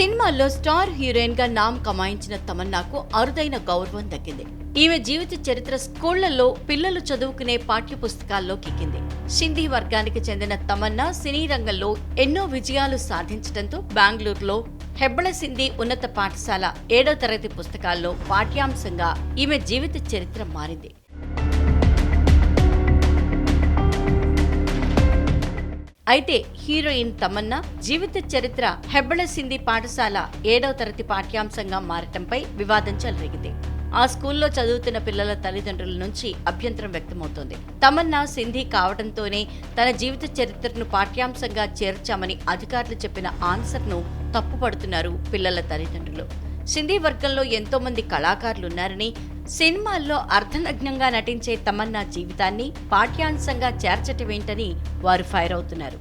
సినిమాల్లో స్టార్ హీరోయిన్గా నామ్ కమాయించిన తమన్నాకు అరుదైన గౌరవం దక్కింది. ఈమె జీవిత చరిత్ర స్కూళ్ళలో పిల్లలు చదువుకునే పాఠ్య పుస్తకాల్లో కిక్కింది. సింధీ వర్గానికి చెందిన తమన్నా సినీ రంగంలో ఎన్నో విజయాలు సాధించడంతో బెంగళూరులో హెబ్బళ సింధీ ఉన్నత పాఠశాల ఏడో తరగతి పుస్తకాల్లో పాఠ్యాంశంగా ఈమె జీవిత చరిత్ర మారింది. అయితే హీరోయిన్ తమన్నా జీవిత చరిత్ర హెబ్బళసింది పాఠశాల ఏడవ తరగతి పాఠ్యాంశంగా మారటంపై వివాదం చెలరేగింది. ఆ స్కూల్లో చదువుతున్న పిల్లల తల్లిదండ్రుల నుంచి అభ్యంతరం వ్యక్తమవుతోంది. తమన్నా సింధీ కావడంతోనే తన జీవిత చరిత్రను పాఠ్యాంశంగా చేర్చామని అధికారులు చెప్పిన ఆన్సర్ను తప్పుపడుతున్నారు పిల్లల తల్లిదండ్రులు. సింధీ వర్గంలో ఎంతో మంది కళాకారులున్నారని సినిమాల్లో అర్ధనగ్నంగా నటించే తమన్నా జీవితాన్ని పాఠ్యాంశంగా చేర్చటమేంటని వారు ఫైర్ అవుతున్నారు.